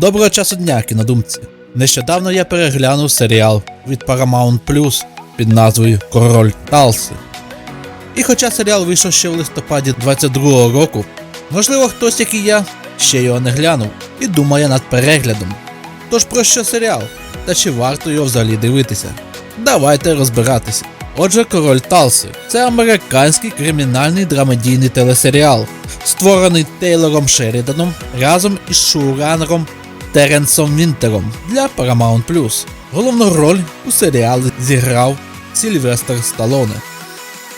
Доброго часу дня, кінодумці. Нещодавно я переглянув серіал від Paramount Plus під назвою Король Талси. І хоча серіал вийшов ще в листопаді 22-го року, можливо, хтось, як і я, ще його не глянув і думає над переглядом. Тож про що серіал? Та чи варто його взагалі дивитися? Давайте розбиратися. Отже, Король Талси це американський кримінальний драмедійний телесеріал, створений Тейлором Шеріданом разом із шоуранером Теренсом Вінтером для Paramount+. Головну роль у серіалі зіграв Сільвестр Сталоне.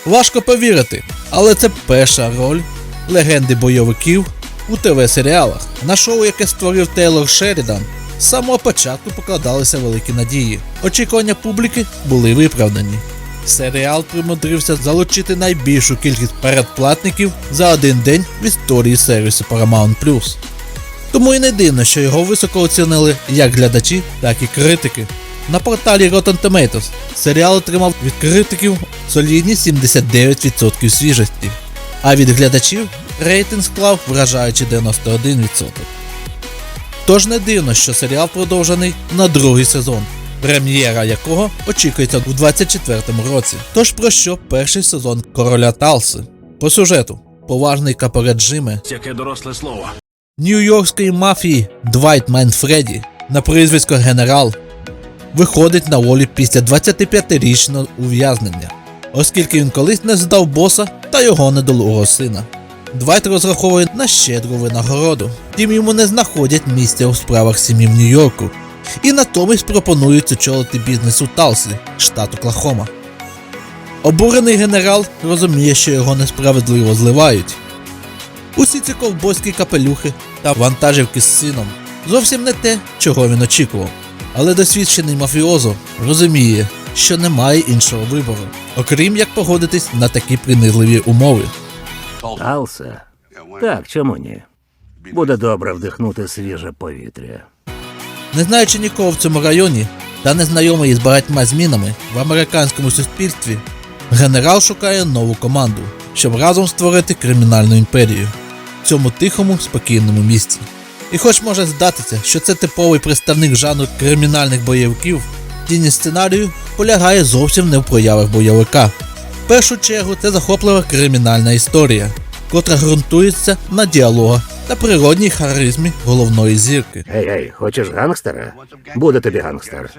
Важко повірити, але це перша роль легенди бойовиків у ТВ-серіалах. На шоу, яке створив Тейлор Шерідан, з самого початку покладалися великі надії. Очікування публіки були виправдані. Серіал примудрився залучити найбільшу кількість передплатників за один день в історії сервісу Paramount+. Тому і не дивно, що його високо оцінили як глядачі, так і критики. На порталі Rotten Tomatoes серіал отримав від критиків солідні 79% свіжості, а від глядачів рейтинг склав вражаючи 91%. Тож не дивно, що серіал продовжений на другий сезон, прем'єра якого очікується у 24-му році. Тож про що перший сезон Короля Талси? По сюжету поважний капорет Джиме Яке доросле слово. Нью-Йоркської мафії Двайт Мен на прізвисько Генерал виходить на волю після 25-річного ув'язнення, оскільки він колись не здав боса та його недолугого сина. Двайт розраховує на щедру винагороду, втім йому не знаходять місця у справах сім'ї в Нью-Йорку і натомість пропонують очолити бізнес у Талсі, штат Оклахома. Обурений генерал розуміє, що його несправедливо зливають. Усі ці ковбойські капелюхи та вантажівки з сином зовсім не те, чого він очікував. Але досвідчений мафіозо розуміє, що немає іншого вибору, окрім як погодитись на такі принизливі умови. Алсе? Так, чому ні? Буде добре вдихнути свіже повітря. Не знаючи нікого в цьому районі та незнайомий із багатьма змінами в американському суспільстві, генерал шукає нову команду, щоб разом створити кримінальну імперію цьому тихому, спокійному місці. І хоч може здатися, що це типовий представник жанру кримінальних бойовиків, тіні сценарію полягає зовсім не в проявах бойовика. В першу чергу це захоплива кримінальна історія, котра ґрунтується на діалогах та природній харизмі головної зірки. Гей, гей, хочеш гангстера? Буде тобі гангстер.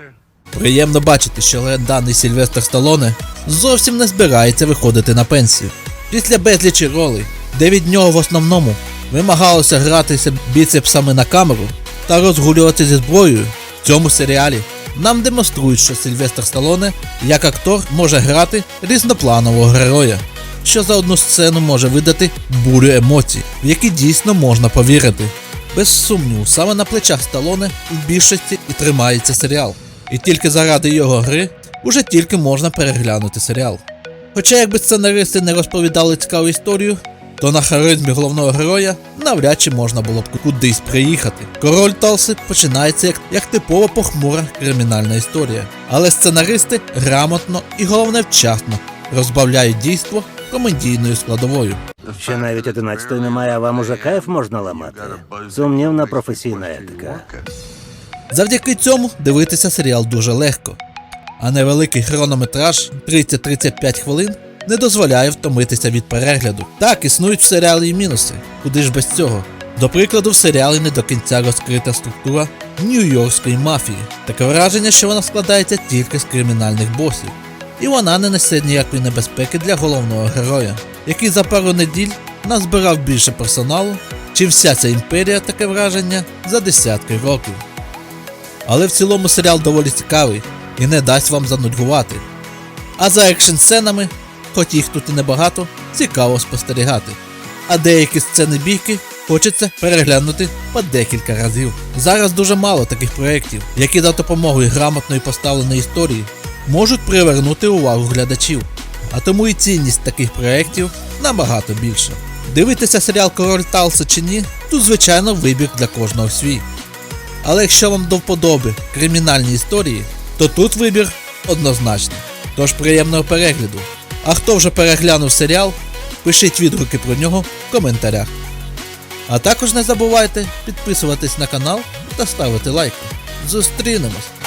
Приємно бачити, що легендарний Сільвестр Сталоне зовсім не збирається виходити на пенсію. Після безлічі ролей, де від нього в основному вимагалося гратися біцепсами на камеру та розгулювати зі зброєю, в цьому серіалі нам демонструють, що Сільвестр Сталоне як актор може грати різнопланового героя, що за одну сцену може видати бурю емоцій, в які дійсно можна повірити. Без сумніву, саме на плечах Сталоне в більшості і тримається серіал. І тільки заради його гри уже тільки можна переглянути серіал. Хоча якби сценаристи не розповідали цікаву історію, то на харизмі головного героя навряд чи можна було б кудись приїхати. Король Талси починається як, як типова похмура кримінальна історія. Але сценаристи грамотно і головне вчасно розбавляють дійство комедійною складовою. Ще навіть одинадцятої немає, а вам уже кайф можна ламати. Сумнівна професійна етика. Завдяки цьому дивитися серіал дуже легко, а невеликий хронометраж 30-35 хвилин не дозволяє втомитися від перегляду. Так, існують серіалі і мінуси, куди ж без цього. До прикладу, в серіалі не до кінця розкрита структура нью-йоркської мафії. Таке враження, що вона складається тільки з кримінальних босів, і вона не несе ніякої небезпеки для головного героя, який за пару неділь назбирав більше персоналу, чим вся ця імперія таке враження за десятки років. Але в цілому серіал доволі цікавий і не дасть вам занудьгувати. А за екшн сценами, хоч їх тут і небагато, цікаво спостерігати. А деякі сцени бійки хочеться переглянути по декілька разів. Зараз дуже мало таких проєктів, які за допомогою грамотної поставленої історії можуть привернути увагу глядачів. А тому і цінність таких проєктів набагато більша. Дивитися серіал Король Талса чи ні, тут звичайно вибір для кожного свій. Але якщо вам до вподоби кримінальні історії, то тут вибір однозначний. Тож приємного перегляду. А хто вже переглянув серіал, пишіть відгуки про нього в коментарях. А також не забувайте підписуватись на канал та ставити лайки. Зустрінемось!